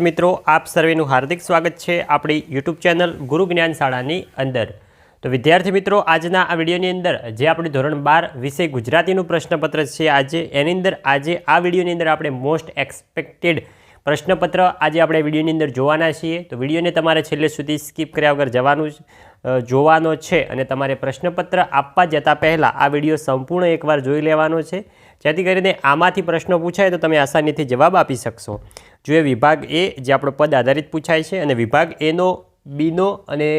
મિત્રો, આપ સર્વેનું હાર્દિક સ્વાગત છે આપણી યુટ્યુબ ચેનલ ગુરુ જ્ઞાન શાળાની અંદર. તો વિદ્યાર્થી મિત્રો, આજના આ વિડીયોની અંદર જે આપણી ધોરણ બાર વિષય ગુજરાતીનું પ્રશ્નપત્ર છે, આજે એની અંદર, આજે આ વિડીયોની અંદર આપણે મોસ્ટ એક્સપેક્ટેડ પ્રશ્નપત્ર આજે આપણે વિડીયોની અંદર જોવાના છીએ. તો વિડીયોને તમારે છેલ્લે સુધી સ્કીપ કર્યા વગર જવાનું જોવાનો છે અને તમારે પ્રશ્નપત્ર આપવા જતાં પહેલાં આ વીડિયો સંપૂર્ણ એકવાર જોઈ લેવાનો છે. જેથી કરીને આમાંથી પ્રશ્નો પૂછાય તો તમે આસાનીથી જવાબ આપી શકશો. જો એ વિભાગ એ, જે આપણો પદ આધારિત પૂછાય છે, અને વિભાગ એનો બીનો અને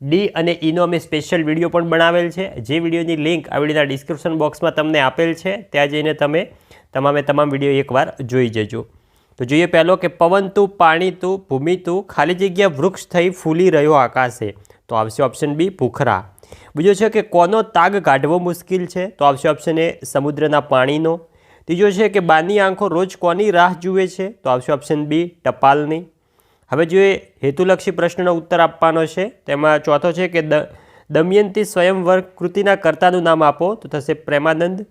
ડી અને ઈનો અમે સ્પેશિયલ વીડિયો પણ બનાવેલ છે. જે વિડીયોની લિંક આ વિડીયોના ડિસ્ક્રિપ્શન બોક્સમાં તમને આપેલ છે, ત્યાં જઈને તમે તમામે તમામ વીડિયો એકવાર જોઈ જજો. તો જોઈએ પહેલો કે પવન તું, પાણી તું, ભૂમિ તું, ખાલી જગ્યા વૃક્ષ થઈ, ફૂલી રહ્યો આકાશે. તો આવશે ઓપ્શન બી ભૂખરા. બીજો છે કે કોનો તાગ કાઢવો મુશ્કેલ છે? તો આવશે ઓપ્શન એ સમુદ્રના પાણીનો. ત્રીજો છે કે બાની આંખો રોજ કોની રાહ જુએ છે? તો આવશે ઓપ્શન બી ટપાલની. હવે જોઈએ હેતુલક્ષી પ્રશ્નનો ઉત્તર આપવાનો છે. તેમાં ચોથો છે કે દમયંતી સ્વયંવર કૃતિના કર્તાનું નામ આપો. તો થશે પ્રેમાનંદ.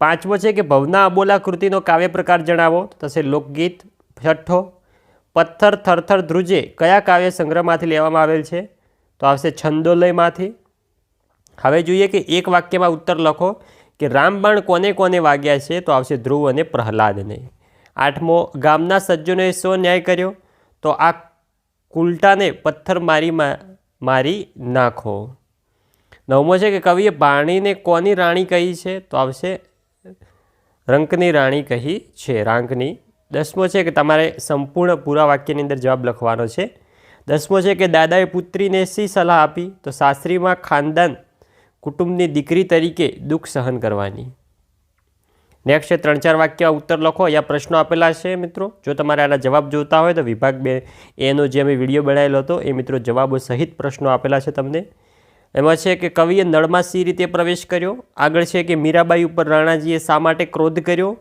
પાંચમો છે કે ભવના અબોલા કૃતિનો કાવ્ય પ્રકાર જણાવો. તો થશે લોકગીત. છઠ્ઠો, પથ્થર થરથર ધ્રુજે કયા કાવ્ય સંગ્રહમાંથી લેવામાં આવેલ છે? તો આવશે છંદોલયમાંથી. હવે જોઈએ કે એક વાક્યમાં ઉત્તર લખો કે રામબાણ કોને કોને વાગ્યા છે તો આવશે ધ્રુવ અને પ્રહલાદને. આઠમો, ગામના સજ્જનોએ શો ન્યાય કર્યો? તો આ કુલટાને પથ્થર મારી મારી નાખો. નવમો છે કે કવિએ બાણીને કોની રાણી કહી છે? તો આવશે રંકની રાણી કહી છે, રાંકની. દસમો છે કે તમારે સંપૂર્ણ પૂરા વાક્યની અંદર જવાબ લખવાનો છે. દસમો છે કે દાદાએ પુત્રીને શી સલાહ આપી? તો સાસરીમાં ખાનદાન, કુટુંબની દીકરી તરીકે દુઃખ સહન કરવાની. નેક્સ્ટ છે, ત્રણ ચાર વાક્ય ઉત્તર લખો. અહીંયા પ્રશ્નો આપેલા છે મિત્રો. જો તમારે આના જવાબ જોતા હોય તો વિભાગ બે એનો જે અમે વીડિયો બનાવેલો હતો, એ મિત્રો જવાબો સહિત પ્રશ્નો આપેલા છે તમને. એમાં છે કે કવિએ નળમાં સી રીતે પ્રવેશ કર્યો? આગળ છે કે મીરાબાઈ ઉપર રાણાજીએ શા માટે ક્રોધ કર્યો?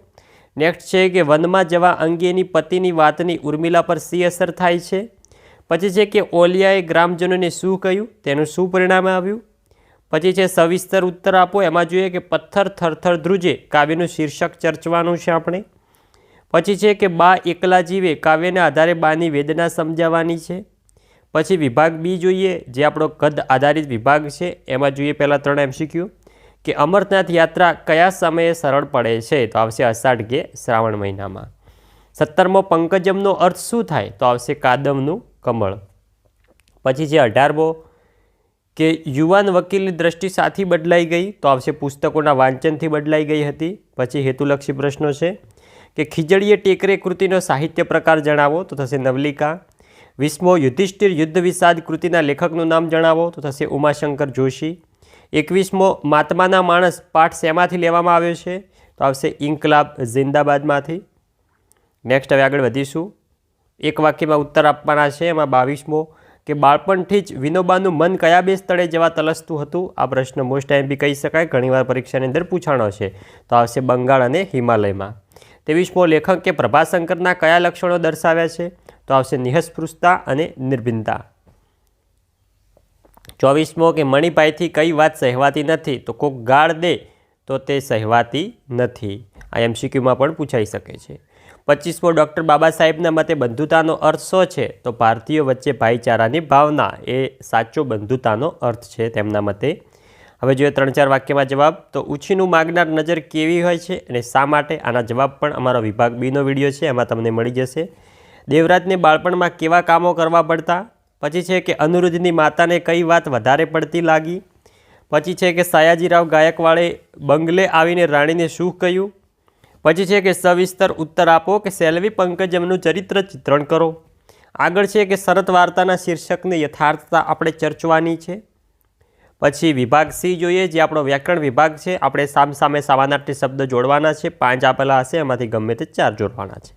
નેક્સ્ટ છે કે વનમાં જવા અંગેની પતિની વાતની ઉર્મિલા પર સી અસર થાય છે? પછી છે કે ઓલિયાએ ગ્રામજનોને શું કહ્યું? તેનું શું પરિણામ આવ્યું? પછી છે, સવિસ્તર ઉત્તર આપો. એમાં જોઈએ કે પથ્થર થરથર ધ્રુજે કાવ્યનું શીર્ષક ચર્ચવાનું છે આપણે. પછી છે કે બા એકલા જીવે કાવ્યના આધારે બાની વેદના સમજાવવાની છે. પછી વિભાગ બી જોઈએ, જે આપણો કદ આધારિત વિભાગ છે. એમાં જોઈએ પહેલાં ત્રણ એમસીક્યુ. કે અમરનાથ યાત્રા કયા સમયે સરળ પડે છે? તો આવશે અષાઢ કે શ્રાવણ મહિનામાં. સત્તરમો પંકજમનો અર્થ શું થાય? તો આવશે કાદમનું કમળ. પછી છે અઢારમો કે યુવાન વકીલની દ્રષ્ટિ સાથી બદલાઈ ગઈ, તો આવશે પુસ્તકોના વાંચનથી બદલાઈ ગઈ હતી. પછી હેતુલક્ષી પ્રશ્નો છે, કે ખીજડીએ ટેકરે કૃતિનો સાહિત્ય પ્રકાર જણાવો, તો થશે નવલિકા. વીસમો, યુધિષ્ઠિર યુદ્ધ વિષાદ કૃતિના લેખકનું નામ જણાવો, તો થશે ઉમાશંકર જોશી. એકવીસમો માતમાના માણસ પાઠ શેમાંથી લેવામાં આવ્યો છે, તો આવશે ઇન્કલાબ જિંદાબાદમાંથી નેક્સ્ટ હવે આગળ વધીશું. એક વાક્યમાં ઉત્તર આપવાના છે, એમાં બાવીસમો કે બાળપણથી જ વિનોબાનું મન કયા બે સ્થળે જવા તલસતું હતું? આ પ્રશ્ન મોસ્ટ ટાઈમ બી કહી શકાય, ઘણીવાર પરીક્ષાની અંદર પૂછાણો છે. તો આવશે બંગાળ અને હિમાલયમાં. ત્રેવીસમો લેખક કે પ્રભાશંકરના કયા લક્ષણો દર્શાવ્યા છે? તો આવશે નિહસ્પૃશતા અને નિર્ભિનતા ચોવીસમો કે મણિભાઈથી કઈ વાત સહેવાતી નથી? તો કોક ગાળ દે તો તે સહેવાતી નથી. આ એમસીક્યુમાં પણ પૂછાઈ શકે છે. પચીસમો ડૉક્ટર બાબા સાહેબના મતે બંધુતાનો અર્થ શું છે? તો ભારતીયો વચ્ચે ભાઈચારાની ભાવના એ સાચો બંધુતાનો અર્થ છે તેમના મતે. હવે જોઈએ ત્રણ ચાર વાક્યમાં જવાબ. તો ઉછીનું માગનાર નજર કેવી હોય છે અને શા માટે? આના જવાબ પણ અમારો વિભાગ બીનો વીડિયો છે, એમાં તમને મળી જશે. દેવરાજને બાળપણમાં કેવા કામો કરવા પડતા? પછી છે કે અનુરુદ્ધની માતાને કઈ વાત વધારે પડતી લાગી? પછી છે કે સયાજીરાવ ગાયકવાડે બંગલે આવીને રાણીને શું કહ્યું? પછી છે કે સવિસ્તર ઉત્તર આપો કે સેલ્વી પંકજમનું ચરિત્ર ચિત્રણ કરો. આગળ છે કે શરત વાર્તાના શીર્ષકને યથાર્થતા આપણે ચર્ચવાની છે. પછી વિભાગ સી જોઈએ, જે આપણો વ્યાકરણ વિભાગ છે, આપણે સામ સામે સામાનાર્થી શબ્દ જોડવાના છે, પાંચ આપેલા હશે, એમાંથી ગમે તે ચાર જોડવાના છે.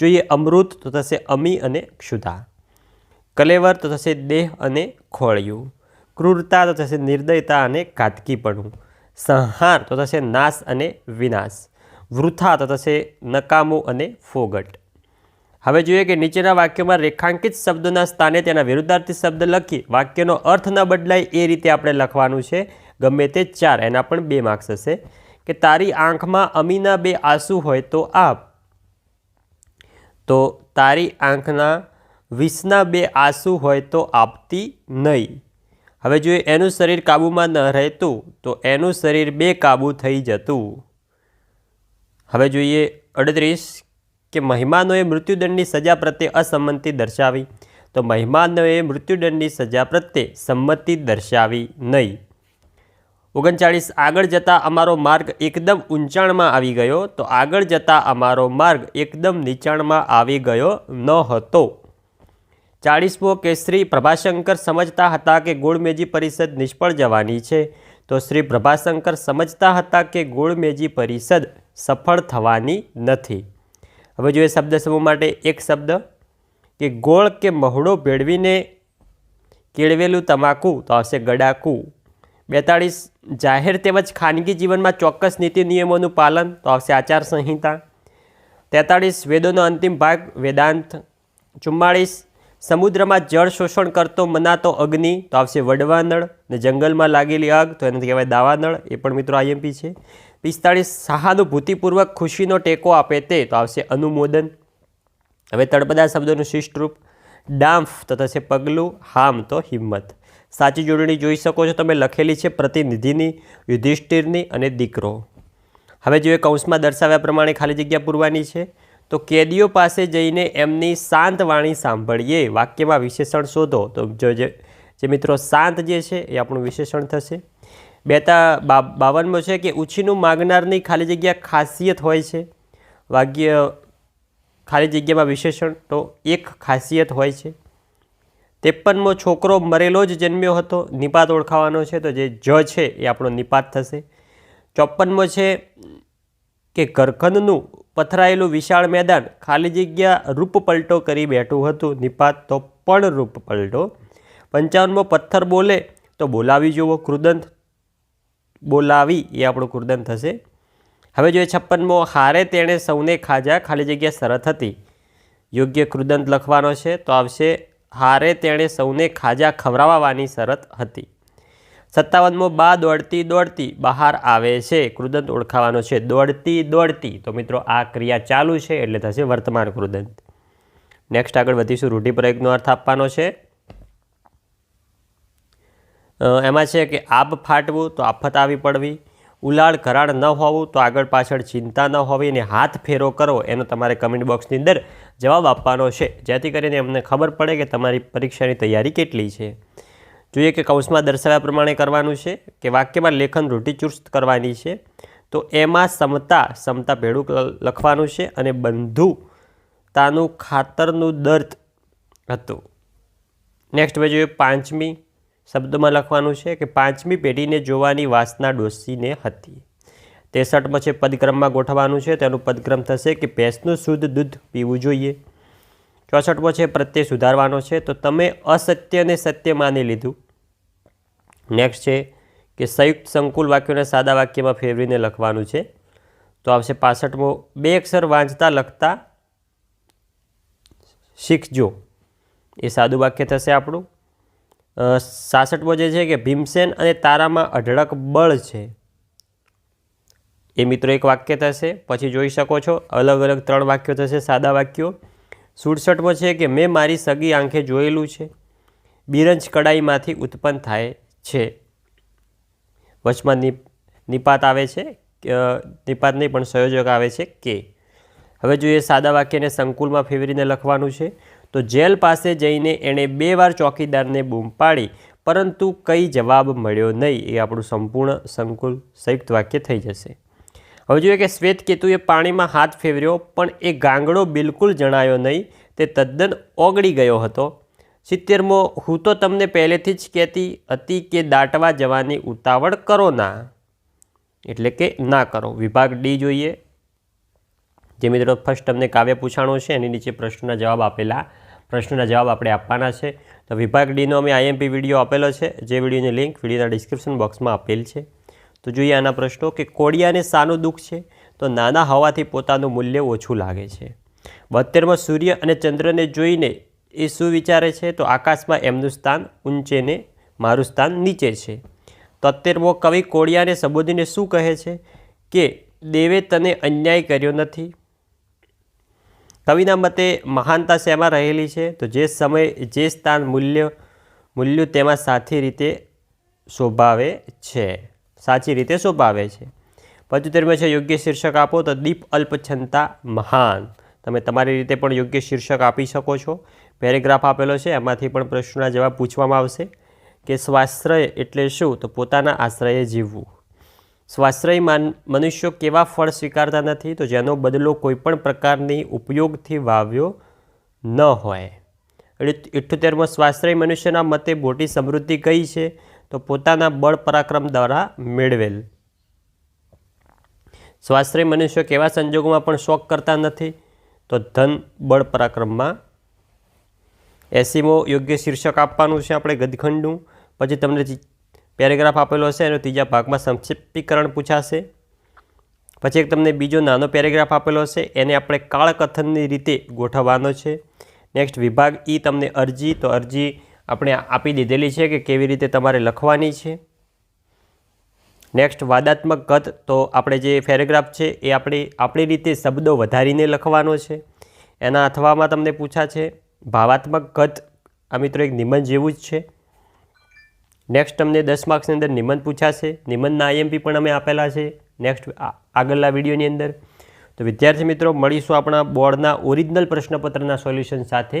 જોઈએ અમૃત, તો થશે અમી અને ક્ષુધા. કલેવર, તો થશે દેહ અને ખોળિયું. ક્રૂરતા, તો થશે નિર્દયતા અને ઘાતકીપણું. સંહાર, તો થશે નાશ અને વિનાશ. વૃથા તો થશે નકામું અને ફોગટ. હવે જોઈએ કે નીચેના વાક્યમાં રેખાંકિત શબ્દોના સ્થાને તેના વિરુદ્ધાર્થી શબ્દ લખી વાક્યનો અર્થ ન બદલાય એ રીતે આપણે લખવાનું છે. ગમે તે ચાર, એના પણ બે માર્ક્સ હશે. કે તારી આંખમાં અમીના બે આંસુ હોય તો આપ. તો તારી આંખના વીસના બે આંસુ હોય તો આપતી નહીં. હવે જોઈએ એનું શરીર કાબૂમાં ન રહેતું તો એનું શરીર બે કાબૂ થઈ જતું. હવે જોઈએ અડત્રીસ, કે મહેમાનોએ મૃત્યુદંડની સજા પ્રત્યે અસંમતિ દર્શાવી. તો મહેમાનોએ મૃત્યુદંડની સજા પ્રત્યે સંમતિ દર્શાવી નહીં. ઓગણચાળીસ, આગળ જતાં અમારો માર્ગ એકદમ ઊંચાણમાં આવી ગયો, તો આગળ જતાં અમારો માર્ગ એકદમ નીચાણમાં આવી ગયો ન હતો. ચાળીસમો, કે શ્રી પ્રભાશંકર સમજતા હતા કે ગોળમેજી પરિષદ નિષ્ફળ જવાની છે. તો શ્રી પ્રભાશંકર સમજતા હતા કે ગોળમેજી પરિષદ સફળ થવાની નથી. હવે જોઈએ શબ્દ સમૂહ માટે એક શબ્દ, કે ગોળ કે મહડો ભેળવીને કેળવેલું તમાકુ તો આવશે ગડાકુ. બેતાળીસ, જાહેર તેમજ ખાનગી જીવનમાં ચોક્કસ નીતિ નિયમોનું પાલન તો આવશે આચારસંહિતા તેતાળીસ, વેદોનો અંતિમ ભાગ, વેદાંત. ચુમ્માળીસ સમુદ્રમાં જળ શોષણ કરતો મનાતો અગ્નિ, તો આવશે વડવાનળ ને જંગલમાં લાગેલી આગ, તો એને કહેવાય દાવાનળ, એ પણ મિત્રો આઈએમપી છે. પિસ્તાળીસ સહાનુભૂતિપૂર્વક ખુશીનો ટેકો આપે તે, તો આવશે અનુમોદન. હવે તળપદા શબ્દોનું શિષ્ટરૂપ ડાંફ તો થશે પગલું, હામ, તો હિંમત. સાચી જોડણી જોઈ શકો છો તમે, લખેલી છે પ્રતિનિધિની, યુધિષ્ઠિરની અને દીકરો. હવે જોઈએ કૌંસમાં દર્શાવ્યા પ્રમાણે ખાલી જગ્યા પૂરવાની છે તો કેદીઓ પાસે જઈને એમની શાંત વાણી સાંભળીએ. વાક્યમાં વિશેષણ શોધો. તો જો જે મિત્રો શાંત જે છે એ આપણું વિશેષણ થશે. બેતા બાવનમો છે કે ઉછીનું માગનારની ખાલી જગ્યા ખાસિયત હોય છે. વાક્ય ખાલી જગ્યામાં વિશેષણ તો એક ખાસિયત હોય છે. ત્રેપનમો છોકરો મરેલો જ જન્મ્યો હતો. નિપાત ઓળખાવાનો છે. તો જે જ છે એ આપણો નિપાત થશે. ચોપનમો છે કે ઘરખંડનું પથરાયેલું વિશાળ મેદાન ખાલી જગ્યા રૂપ પલટો કરી બેઠું હતું. નિપાત તો પણ રૂપ પલટો. પંચાવનમો પથ્થર બોલે તો બોલાવી જુઓ કૃદંત બોલાવી એ આપણું કૃદંત થશે હવે જોઈએ છપ્પનમો, હારે તેણે સૌને ખાજા, ખાલી જગ્યા શરત હતી. યોગ્ય કૃદંત લખવાનો છે તો આવશે, હારે તેણે સૌને ખાજા ખવડાવવાની શરત હતી. સત્તાવનમો બા દોડતી દોડતી બહાર આવે છે. કૃદંત ઓળખાવાનો છે. દોડતી દોડતી. તો મિત્રો, આ ક્રિયા ચાલુ છે એટલે થશે વર્તમાન કૃદંત. નેક્સ્ટ આગળ વધીશું. રૂઢિપ્રયોગનો અર્થ આપવાનો છે. એમાં છે કે આબ ફાટવું તો આફત આવી પડવી. ઉલાળ કરાળ ન હોવું તો આગળ પાછળ ચિંતા ન હોવી અને હાથ ફેરો કરો એનો તમારે કમેન્ટ બોક્સની અંદર જવાબ આપવાનો છે. જેથી કરીને અમને ખબર પડે કે તમારી પરીક્ષાની તૈયારી કેટલી છે. જોઈએ કે કૌંસમાં દર્શાવ્યા પ્રમાણે કરવાનું છે કે વાક્યમાં લેખન રૂઢિચુસ્ત કરવાની છે. તો એમાં સમતા સમતા ભેડું લખવાનું છે અને બંધુતાનું ખાતરનું દર્દ હતું. નેક્સ્ટ હવે જોઈએ પાંચમી શબ્દમાં લખવાનું છે કે પાંચમી પેઢીને જોવાની વાસના ડોસીને હતી. તેસઠમાં છે પદક્રમમાં ગોઠવવાનું છે. તેનું પદક્રમ થશે કે ભેંસનું શુદ્ધ દૂધ પીવું જોઈએ. ચોસઠમો છે પ્રત્યે સુધારવાનો છે. તો તમે અસત્યને સત્ય માની લીધું. નેક્સ્ટ છે કે સંયુક્ત સંકુલ વાક્યોને સાદા વાક્યમાં ફેરવીને લખવાનું છે. તો આવશે પાસઠમો. બે અક્ષર વાંચતા, લખતા શીખજો. એ સાદું વાક્ય થશે આપણું. સાસઠમો જે છે કે ભીમસેન અને તારામાં અઢળક બળ છે. એ મિત્રો એક વાક્ય થશે. પછી જોઈ શકો છો. અલગ અલગ ત્રણ વાક્યો થશે સાદા વાક્યો. સુડસઠમો છે કે મેં મારી સગી આંખે જોયેલું છે. બિરંજ કડાઈમાંથી ઉત્પન્ન થાય છે. વચમાં નિપાત આવે છે નિપાત નહીં પણ સંયોજક આવે છે કે. હવે જોઈએ સાદા વાક્યને સંકુલમાં ફેરવીને લખવાનું છે. તો જેલ પાસે જઈને એણે બે વાર ચોકીદારને બૂમ પાડી, પરંતુ કંઈ જવાબ મળ્યો નહીં. એ આપણું સંપૂર્ણ સંકુલ, સંયુક્ત વાક્ય થઈ જશે. હવે જોઈએ કે શ્વેત કેતુએ પાણીમાં હાથ ફેરવ્યો, પણ એ ગાંગડો બિલકુલ જણાયો નહીં. તે તદ્દન ઓગળી ગયો હતો. સિત્તેરમો, હું તો તમને પહેલેથી જ કહેતી હતી કે દાટવા જવાની ઉતાવળ કરો ના. એટલે કે ના કરો. વિભાગ ડી જોઈએ. જે મિત્રો ફર્સ્ટ તમને કાવ્ય પૂછાણો છે, એની નીચે પ્રશ્નના જવાબ આપેલા, પ્રશ્નના જવાબ આપણે આપવાના છે. તો વિભાગ ડીનો અમે આઈએમપી વીડિયો આપેલો છે. જે વિડીયોની લિંક વિડીયોના ડિસ્ક્રિપ્શન બોક્સમાં આપેલ છે. તો જોઈએ આના પ્રશ્નો કે કોડિયાને સાનું દુઃખ છે? તો નાના હોવાથી પોતાનું મૂલ્ય ઓછું લાગે છે. બોતેરમાં સૂર્ય અને ચંદ્રને જોઈને એ શું વિચારે છે? તો આકાશમાં એમનું સ્થાન ઊંચે ને મારું સ્થાન નીચે છે. તોતેરમો કવિ કોડિયાને સંબોધીને શું કહે છે? કે દેવે તને અન્યાય કર્યો નથી. કવિના મતે મહાનતા શેમાં રહેલી છે? તો જે સમય, જે સ્થાન મૂલ્ય, મૂલ્યો તેમાં સાથી રીતે શોભાવે છે. સાચી રીતે શોભાવે છે. પંચોતેરમાં છે યોગ્ય શીર્ષક આપો તો દીપ અલ્પછંતા મહાન. તમે તમારી રીતે પણ યોગ્ય શીર્ષક આપી શકો છો. પેરેગ્રાફ આપેલો છે, એમાંથી પણ પ્રશ્નના જવાબ પૂછવામાં આવશે. કે સ્વાશ્રય એટલે શું? તો પોતાના આશ્રયે જીવવું. સ્વાશ્રય માન, મનુષ્યો કેવા ફળ સ્વીકારતા નથી? તો જેનો બદલો કોઈપણ પ્રકારની ઉપયોગથી વાવ્યો ન હોય. એટલે ઇઠ્ઠોતેરમાં સ્વાશ્રય મનુષ્યના મતે મોટી સમૃદ્ધિ કઈ છે? તો પોતાના બળ પરાક્રમ દ્વારા મેળવેલ. સ્વાશ્રય મનુષ્યો કેવા સંજોગોમાં પણ શોખ કરતા નથી, તો ધન બળ પરાક્રમમાં. એસીમો યોગ્ય શીર્ષક આપવાનું છે આપણે ગદખંડનું પછી તમને પેરેગ્રાફ આપેલો હશે, એનો ત્રીજા ભાગમાં સંક્ષિપ્તીકરણ પૂછાશે. પછી એક તમને બીજો નાનો પેરેગ્રાફ આપેલો હશે, એને આપણે કાળકથનની રીતે ગોઠવવાનો છે. નેક્સ્ટ વિભાગ ઈ તમને અરજી, તો અરજી આપણે આપી દીધેલી છે કે કેવી રીતે તમારે લખવાની છે. નેક્સ્ટ વાદાત્મક કદ. તો આપણે જે પેરેગ્રાફ છે એ આપણે આપણી રીતે શબ્દો વધારીને લખવાનો છે. એના અથવામાં તમને પૂછા છે, ભાવાત્મક કદ આ મિત્રો એક નિબંધ જેવું જ છે. નેક્સ્ટ તમને દસ માર્ક્સની અંદર નિબંધ પૂછાશે નિબંધના આઈએમપી પણ અમે આપેલા છે. નેક્સ્ટ આગળના વિડીયોની અંદર. તો વિદ્યાર્થી મિત્રો, મળીશું આપણા બોર્ડના ઓરિજિનલ પ્રશ્નપત્રના સોલ્યુશન સાથે.